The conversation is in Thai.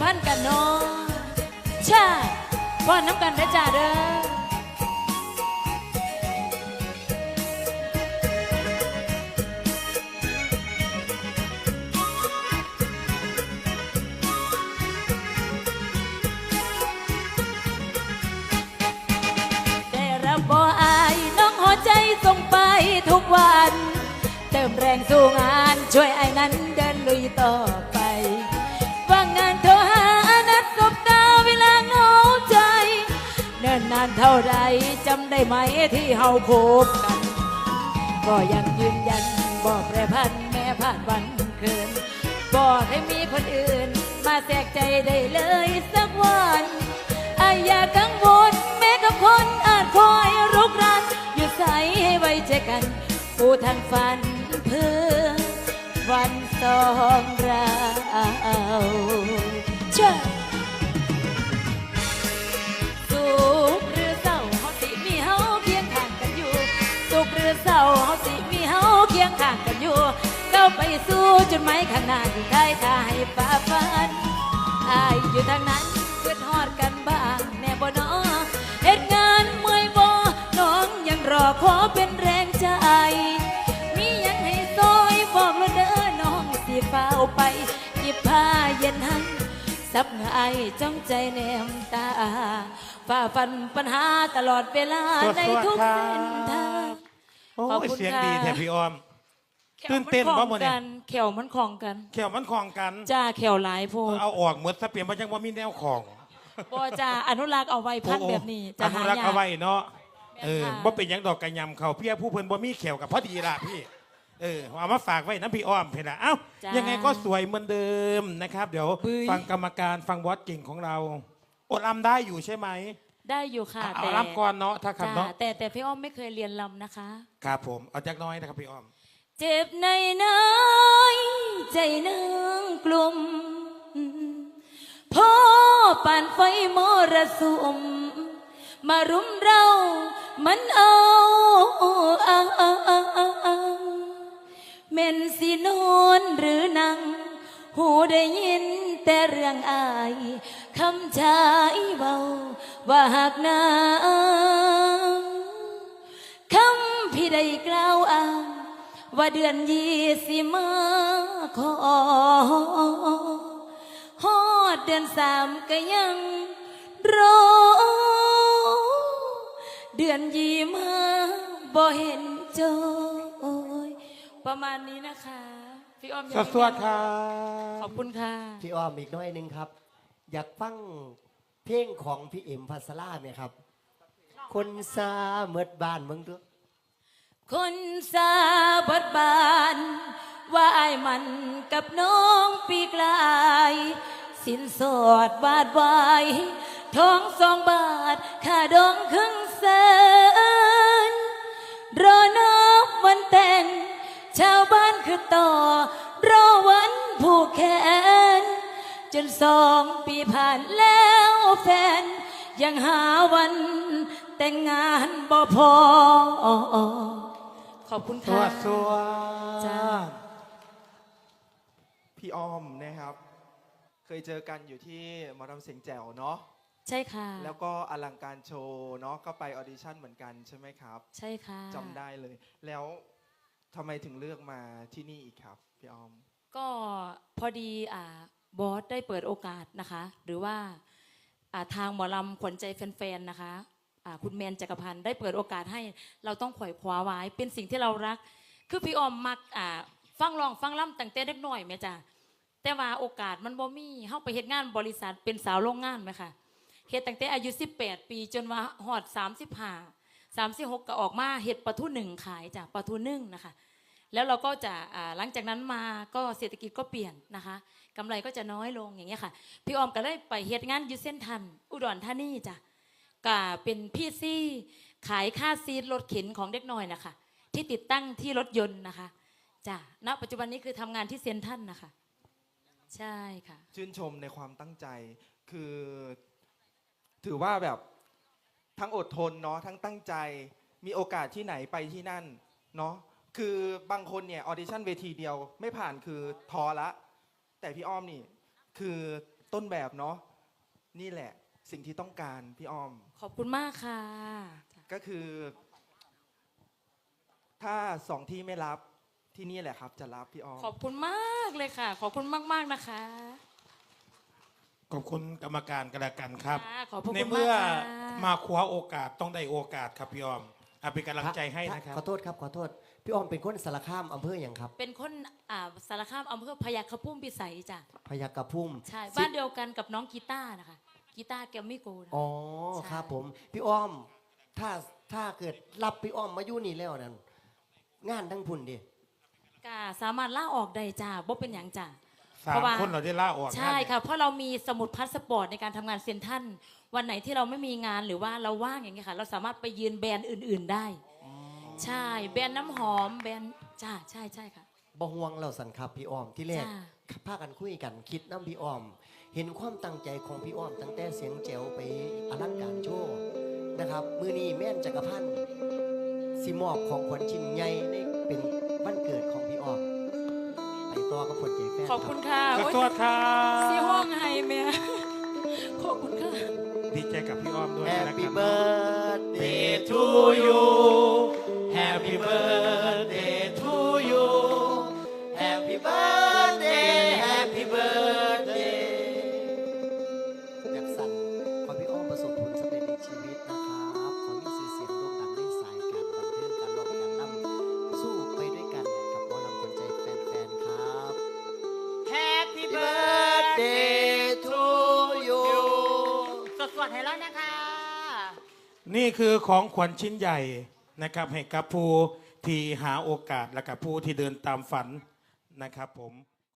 พันกันเนาะใช่ป้อนน้ำกันได้จ้าเด้อได้รับบ่อายน้องหัวใจส่งไปทุกวัน เติมแรงสู้งานช่วยไอ้นั้นเดินลุยต่อ จำได้ไหมที่เฮาคบกัน ก็ยังยืนยันบอกแปรพันแม้ผ่านวันคืนบอกให้มีคนอื่น มาแทรกใจได้เลยสักวันอายอย่ากังวลแม้กับคนอาจคอยรุกรานอยู่ใสให้ไว้ใจกันผู้ทางฝันเพื่อวันสองเราเชื่อสุขาเฮาสิมีเฮาเคียงข้างกันอยู่ก้าวไปสู่จุดหมายข้างหน้าที่ได้ทาให้ฝ่าฟันอายอยู่ทางนั้นเพื่อทอดกันบ้างแน่บ่นอเหตุงานเมื่อยบ่น้องยังรอขอเป็นแรงใจ มีหยังให้ซอยบอกแล้วเด้อน้องสิเฝ้าไปหยิบผ้าเย็นให้สับเหงอไอายจ้องใจแนมตาฝ่าฟันปัญหาตลอดเวลาสวัสดีในทุกครับเส้นทาง โอ้ขอบยคุณเสียงค่ะดีแท้พี่ออมแขวตื่นเต้นมับ่ของมื้อนี้กันแขวมันของกันแขวมันคลองกัน จ้าแขวหลายโพดเอาออกหมดซะเปลี่ยนมาจังว่ามีแนวของบ่จ้าอนุรักษ์เอาไว้พันโอ้แบบนี้อจะนุหารักษ์ยาเอาไว้ก เนาะแม่นเออค่ะ บ่เป็นหยังดอกกระยำเขาเพียผู้เพิ่นบ่มีแขวกับพอดีล่ะพี่ เออเอามาฝากไว้น้ำพี่อ้อมเพิ่นล่ะเอ้าจ้ายังไงก็สวยเหมือนเดิมนะครับ เดี๋ยว บึ้ย ฟังกรรมการฟังบอสเก่งของเราอดลำได้อยู่ใช่ไหม ได้อยู่ค่ะเอาแต่ลำก่อนเนาะถ้าขับจ้าเนาะแต่แต่พี่อ้อมไม่เคยเรียนลำนะคะ ครับผมเอาจักหน้อยนะครับพี่อ้อม เจ็บในน้อยใจนางกลุ่มพ่อป่านไฟมรสุม มารุมเรามันเอาเอาเอาเอาเอาเอาเม่นสินอนหรือนัง หูได้ยินแต่เรื่องอายคำชายเบาว่าหากนาคำพี่ได้กล่าวอ้างว่าเดือนยี่สิมาขอฮอดเดือนสามก็ยังรอเดือนยี่มาบ่เห็นโจยประมาณนี้นะคะ พี่อ้อมสวัสดีครัขบอบคุณค่ะ พี่อ้อมอีกหน้อยหนึงครับ อยากฟังเพลงของพี่เอ็มพัสลาไหมครับ คนซาเมิดบ้านมึงตัวคนสาบดบาน ว่าไอ้ายมันกับน้องปีกลาย สินสอดบาทไว้ทองสองบาทค่าดองครึ่งแสนรอนับวัน ต่อ รอวันผูกแขน จนสองปีผ่านแล้วแฟน ยังหาวันแต่งงานบ่พอ ขอบคุณสค่ะ วัสดีจ้า พี่อ้อมนะครับ เคยเจอกันอยู่ที่หมอรำเสียงแจ๋วเนาะใช่ค่ะ แล้วก็อลังการโชว์เนาะก็ไปออดิชั่นเหมือนกันใช่ไหมครับใช่ค่ะจำได้เลย แล้ว ทำไมถึงเลือกมาที่นี่อีกครับพี่อ้อม ก็พอดีอ่าบอสได้เปิดโอกาสนะคะ หรือว่าอ่าทางหมอลำขวัญใจแฟนๆนะคะอ่าคุณแมนจักรพันธ์ได้เปิดโอกาสให้เราต้องขวอยคว้าไว้ เป็นสิ่งที่เรารัก คือพี่ออมมักอ่าฟังร้องฟังล่ำตั้งแต่เด็กน้อยแม่จ้ะแต่ว่าโอกาสมันบ่มีเข้าไปเฮ็ดงานบริษัทเป็นสาวโรงงานไหมคะเฮ็ดตั้งแต่อายุ 18 ปีจนว่าฮอด35 36ก็ออกมาเฮ็ดปลาทูหนึ่งขายจ้ะปลาทูนึ่งนะคะ แล้วเราก็จะหลังจากนั้นมาก็เศรษฐกิจก็เปลี่ยนนะคะกำไรก็จะน้อยลงอย่างเงี้ยค่ะ พี่ออมก็เลยไปเฮ็ดงานยูเส้นทัน อุดรธานีจ้ะก็เป็นพี่ซี่ขายค่าซีดรถเข็นของเด็กน้อยนะคะ ที่ติดตั้งที่รถยนต์นะคะจ้ะณปัจจุบันนี้คือทำงานที่เซ็นทันนะคะ ใช่ค่ะ ชื่นชมในความตั้งใจคือ ถือว่าแบบ ทั้งอดทนเนาะทั้งตั้งใจ มีโอกาสที่ไหนไปที่นั่นเนาะคือบางคนเนี่ยออดิชั่นเวทีเดียวไม่ผ่านคือท้อละ แต่พี่อ้อมนี่คือต้นแบบเนาะนี่แหละสิ่งที่ต้องการพี่อ้อม ขอบคุณมากค่ะ ก็คือ ถ้าสองที่ไม่รับที่นี่แหละครับ จะรับพี่อ้อม ขอบคุณมากเลยค่ะ ขอบคุณมาก ๆ นะคะ ขอบคุณกรรมการกันละกันครับ ค่ะขอบพระคุณในเมื่อมากค่ะ มาคว้าโอกาสต้องได้โอกาสครับพี่ออมเอาเป็นกำลังใจให้นะครับ ขอโทษครับขอโทษ พี่อ้อมเป็นคนสารคามอำเภออย่างครับเป็นคนอ่าสารคามอำเภอพยัคฆพุ่มพิสัยจ้ะพยากระพุ่มใช่บ้านเดียวกันกับน้องกีตาร์นะคะกีตาร์แกมมี่โกนะอ๋อใช่ ครับผม พี่อ้อมถ้าถ้าเกิดรับพี่อ้อมมาอยู่นี่แล้วนั่นงานทั้งพุ่นดิ กาสามารถล่าออกได้จ้าบ่เป็นอย่างจ้า สาเพมราะว่าคนเราได้ล่าออกใช่นั่นค่ะเพราะเรามีสมุดพาสปอร์ตในการทำงานเซ็นทรัลวันไหนที่เราไม่มีงานหรือว่าเราว่างอย่างเงี้ยค่ะ เราสามารถไปยืนแบรนด์อื่น ๆได้ ใช่แบรนด์น้ำหอมแบรนด์จ้าใช่ใช่ค่ะบ่ห่วงเราสันครับพี่อ้อมที่แรกจ้าพากันคุยกันคิดน้ำพี่อ้อม เห็นความตั้งใจของพี่อ้อม ตั้งแต่เสียงแจ๋วไปอลังการโชว์นะครับมือนี้แม่นจักรพันธ์สิมอบของขวัญชิ้นใหญ่ในเป็นวันเกิดของพี่อ้อมไป ต่อกับผลใจแฟนขอบคุณค่ะขอโอ๊ยโทษครัสีห้องบไฮเมียขอบคุณค่ะ ดีใจกับพี่ออมด้วยแฮปนะคปี้รับเบิร์ดเดย์ทู you Happy birthday นี่คือของขวัญชิ้นใหญ่นะครับให้กับผู้ที่หาโอกาสและกับผู้ที่เดินตามฝันนะครับผม